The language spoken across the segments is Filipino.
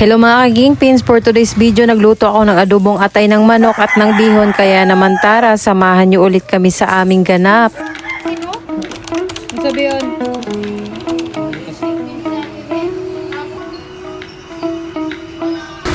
Hello mga kagingpins, for today's video nagluto ako ng adobong atay ng manok at ng bihon kaya naman tara, samahan niyo ulit kami sa aming ganap. Sabi yun.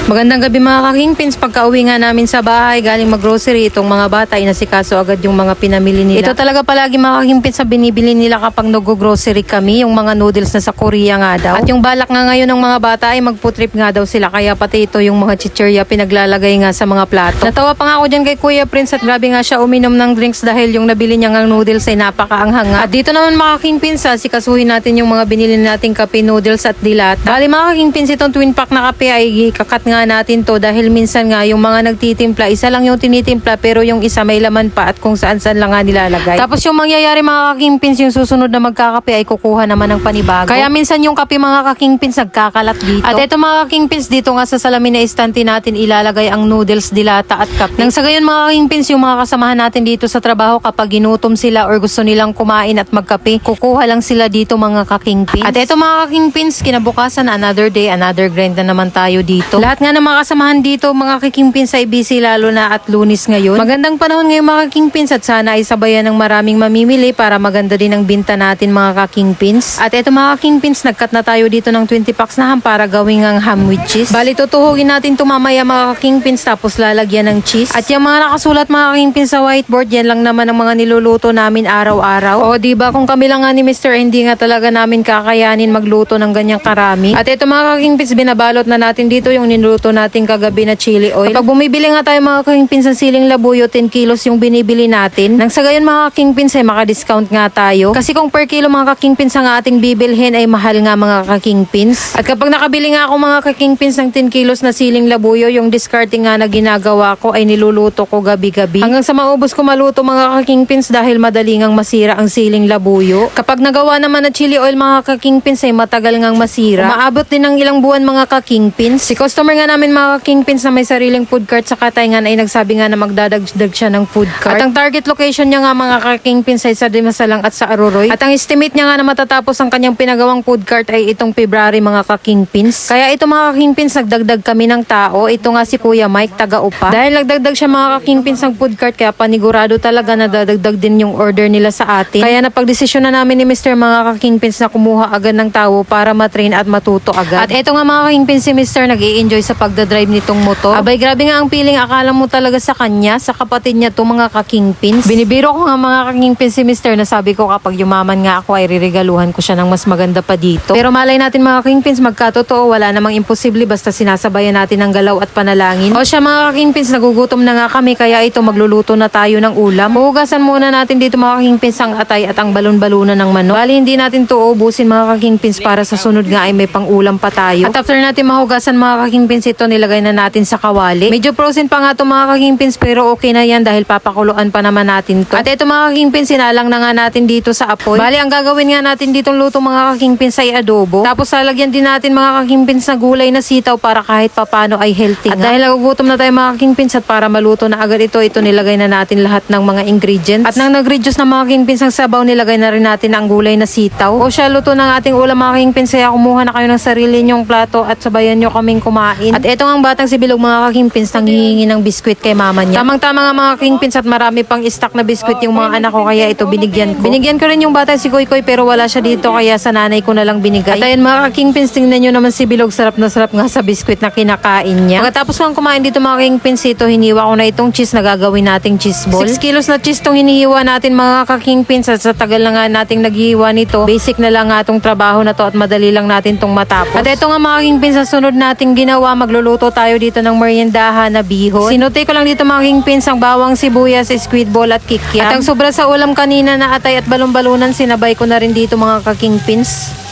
Magandang gabi mga kakingpins. Pagka uwi nga namin sa bahay, galing mag-grocery, itong mga bata, inasikaso agad yung mga pinamili nila. Ito talaga palagi mga kakingpins sa binibili nila kapag nag-grocery kami, yung mga noodles na sa Korea nga daw. At yung balak nga ngayon ng mga bata ay magputrip nga daw sila, kaya pati ito yung mga chichirya pinaglalagay nga sa mga plato. Natawa pa nga ako dyan kay Kuya Prince at grabe nga siya uminom ng drinks dahil yung nabili niya ng noodles ay napakaanghang nga. At dito naman mga kakingpins, sikasuhin natin yung mga binili nating kape noodles at dilata. Bali mga kakingpins, itong twin pack na kape ay kakat nga natin to dahil minsan nga yung mga nagtitimpla, isa lang yung tinitimpla pero yung isa may laman pa at kung saan saan lang nga nilalagay. Tapos yung mangyayari mga kakingpins, yung susunod na magkakape ay kukuha naman ng panibago. Kaya minsan yung kape mga kakingpins nagkakalat dito. At ito mga kakingpins, dito nga sa salamin na istante natin ilalagay ang noodles, dilata at kape. Nang sa gayon mga kakingpins, yung mga kasamahan natin dito sa trabaho kapag ginutom sila or gusto nilang kumain at magkape, kukuha lang sila dito mga kakingpins. At ito mga kakingpins, kinabukasan another day, another grind na naman tayo dito. Lahat nga ng mga kasamahan dito, mga kakingpins ay busy lalo na at lunis ngayon. Magandang panahon ngayon mga kakingpins at sana ay sabayan ng maraming mamimili para maganda din ang binta natin mga kakingpins. At ito mga kakingpins, nagkat na tayo dito ng 20 packs na ham para gawing ang ham with cheese. Bali, tutuhugin natin ito mamaya mga kakingpins tapos lalagyan ng cheese. At yung mga nakasulat mga kakingpins sa whiteboard, yan lang naman ang mga niluluto namin araw-araw. O di ba kung kami lang nga ni Mr. hindi nga talaga namin kakayanin magluto ng ganyang karami. At ito mga kakingpins, binabalot na natin dito yung niluto natin kagabi na chili oil. Kapag bumibili nga tayo mga kakingpins ng siling labuyo, 10 kilos yung binibili natin. Nang sa gayon mga kakingpins ay maka-discount nga tayo. Kasi kung per kilo mga kakingpins ang ating bibilhin ay mahal nga mga kakingpins. At kapag nakabili nga ako mga kakingpins ng 10 kilos na siling labuyo, yung discarding nga na ginagawa ko ay niluluto ko gabi-gabi. Hanggang sa maubos ko maluto mga kakingpins dahil madali ngang masira ang siling labuyo. Kapag nagawa naman na chili oil mga kakingpins ay matagal ngang masira. Maabot din ng ilang buwan mga kakingpins. Si customer nga namin mga kakingpins na may sariling food cart sa katayngan ay nagsabi nga na magdadagdag siya ng food cart. At ang target location niya nga mga kakingpins ay sa Dimasalang at sa Aruroy. At ang estimate niya nga na matatapos ang kanyang pinagawang food cart ay itong February mga kakingpins. Kaya ito mga kakingpins nagdagdag kami ng tao. Ito nga si Kuya Mike taga Upa. Dahil nagdagdag siya mga kakingpins ng food cart kaya panigurado talaga na dadagdag din yung order nila sa atin. Kaya napagdesisyon na namin ni Mr. mga kakingpins na kumuha agad ng tao para matrain at matuto agad. At ito nga mga kakingpins si Mr. nag enjoy sa pagdadrive nitong motor. Abay grabe nga ang feeling akala mo talaga sa kanya, sa kapatid niya to mga kakingpins. Binibiro ko nga mga kakingpins si Mr. na sabi ko kapag yumaman nga ako ay riregaluhan ko siya ng mas maganda pa dito. Pero malay natin mga kakingpins magkatotoo, wala namang imposible basta sinasabayan natin ng galaw at panalangin. O siya mga kakingpins, nagugutom na nga kami kaya ito magluluto na tayo ng ulam. Huhugasan muna natin dito mga kakingpins ang atay at ang balon-balunan ng manok. Bali hindi natin to ubusin mga kakingpins para sa sunod nga ay may pang-ulam pa tayo. At after natin mahugasan mga kakingpins ito, nilagay na natin sa kawali. Medyo frozen pa nga to mga kakingpins pero okay na yan dahil papakuluan pa naman natin to. At ito mga kakingpins, sinalang na nga natin dito sa apoy. Bali, ang gagawin nga natin ditong luto mga kakingpins ay adobo. Tapos lalagyan din natin mga kakingpins na gulay na sitaw para kahit papano ay healthy At dahil nagugutom na tayo mga kakingpins at para maluto na agad ito, ito nilagay na natin lahat ng mga ingredients. At nang nag-reduce na mga kakingpins ng sabaw, nilagay na rin natin ang gulay na sitaw. O siya, luto ng ating ulam mga kakingpins. Kaya kumuha na kayo ng sarili nyong plato at sabayan nyo kaming kumain. At ito ang batang si Bilog mga kakingpins nang hihingi ng biskwit kay mama niya. Tamang-tama nga mga kakingpins at marami pang stock na biskwit yung mga anak ko kaya ito binigyan ko. Binigyan ko rin yung bata si Koy Koy pero wala siya dito kaya sa nanay ko na lang binigay. At ayun mga kakingpins, tingnan nyo naman si Bilog sarap na sarap nga sa biskwit na kinakain niya. Pagkatapos kong kumain dito mga kakingpins ito, hiniwa ko na itong cheese na gagawin nating cheese ball. 6 kilos na cheese tong hinihiwa natin mga kakingpins at sa tagal na nga nating naghihiwa nito, basic na lang nga trabaho na to at madali lang natin tong matapos. At ito nga mga kakingpins, sa sunod nating ginawa, magluluto tayo dito ng meriendahan na bihon. Sinuti ko lang dito mga kakingpins ang bawang sibuyas, squid ball at kikiam. At ang sobra sa ulam kanina na atay at balon-balunan, sinabay ko na rin dito mga kakingpins.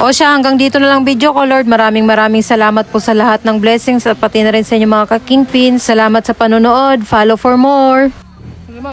O siya, hanggang dito na lang video ko, Lord. Maraming maraming salamat po sa lahat ng blessings at pati na rin sa inyo mga kakingpin. Salamat sa panonood. Follow for more.